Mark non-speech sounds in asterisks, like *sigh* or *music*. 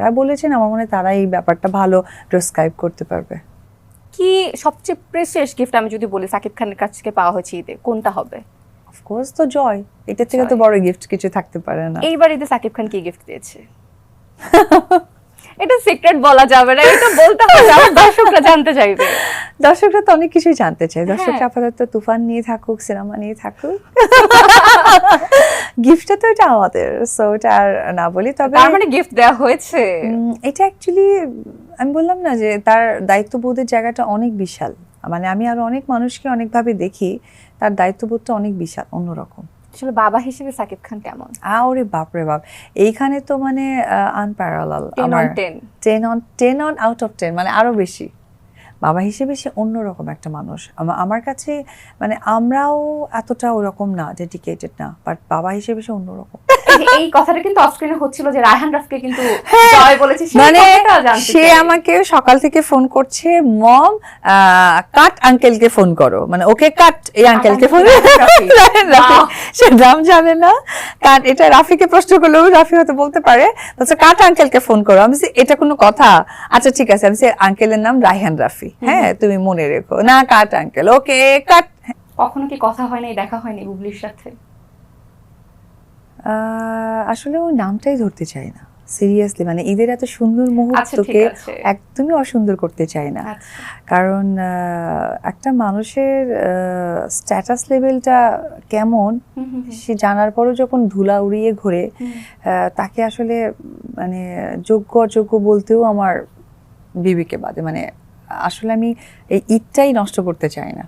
যারা বলেছেন আমার মনে তারা এই ব্যাপারটা ভালো প্রেসক্রাইব করতে পারবে। কি সবচেয়ে প্রেসিয়াস গিফট আমি যদি বলি সাকিব খানের কাছ থেকে পাওয়া হয়েছে ঈদে কোনটা হবে? অফকোর্স তো জয়। এটা থেকে তো বড় গিফট কিছু থাকতে পারে না। এইবার ঈদে সাকিব খান কি গিফট দিয়েছে? *laughs* এটা সিক্রেট বলা যাবে না এটা বলতে হবে আমার দর্শকরা জানতে চাইবে। দর্শকরা তো অনেক কিছুই জানতে চায়। দর্শকরা হ্যাঁ। আপাতত তুফান নিয়ে থাকুক সিনেমা নিয়ে থাকুক। গিফটটা তো এটা আমাদের সো এটা আর না বলি তবে তার মানে গিফট দেওয়া হয়েছে। এটা অ্যাকচুয়ালি আমি বললাম না যে তার দায়িত্ববোধের জায়গাটা অনেক বিশাল। মানে আমি আরও অনেক মানুষকে অনেকভাবে দেখি তার দায়িত্ববোধটা অনেক বিশাল অন্যরকম। আসলে বাবা হিসেবে সাকিব খান কেমন? আরে বাপরে বাপ। এইখানে তো মানে আনপ্যারালাল আমার on ten ten on ten on out of ten মানে আরও বেশি। বাবা হিসেবে সে অন্যরকম একটা মানুষ। আমার কাছে মানে আমরাও এতটা ওরকম না ডেডিকেটেড না বাট বাবা হিসেবে সে অন্যরকম। *laughs* এই কথাটা কিন্তু অফ স্ক্রিনে হচ্ছিল যে রায়হান রাফকে কিন্তু জয় বলেছে মানে সে আমাকে সকাল থেকে ফোন করছে মম কাট আঙ্কেলকে ফোন করো। মানে ওকে কাট এই আঙ্কেলকে ফোন। *laughs* সে নাম জানে না। কাট এটা রাফিকে প্রশ্ন করলেও রাফি হয়তো বলতে পারে। বলছে কাট আঙ্কেলকে ফোন করো। আমি এটা কোনো কথা? আচ্ছা ঠিক আছে। আমি আঙ্কেলের নাম রায়হান রাফি। হ্যাঁ তুমি মনে রেখো। না কাট আঙ্কেল ওকে কাট কখনো কি কথা হয় নাই দেখা হয়নি বুবলির সাথে? আসলে ওই নামটাই ধরতে চাই না। সিরিয়াসলি মানে ঈদের এত সুন্দর আচ্ছা মুহূর্তকে একদমই অসুন্দর করতে চাই না। আচ্ছা। কারণ একটা মানুষের স্ট্যাটাস লেভেলটা কেমন। সে জানার পরও যখন ধুলা উড়িয়ে ঘোরে তাকে আসলে মানে যোগ্য অযোগ্য বলতেও আমার বিবেকে বাদে মানে আসলে আমি এই ঈদটাই নষ্ট করতে চাই না।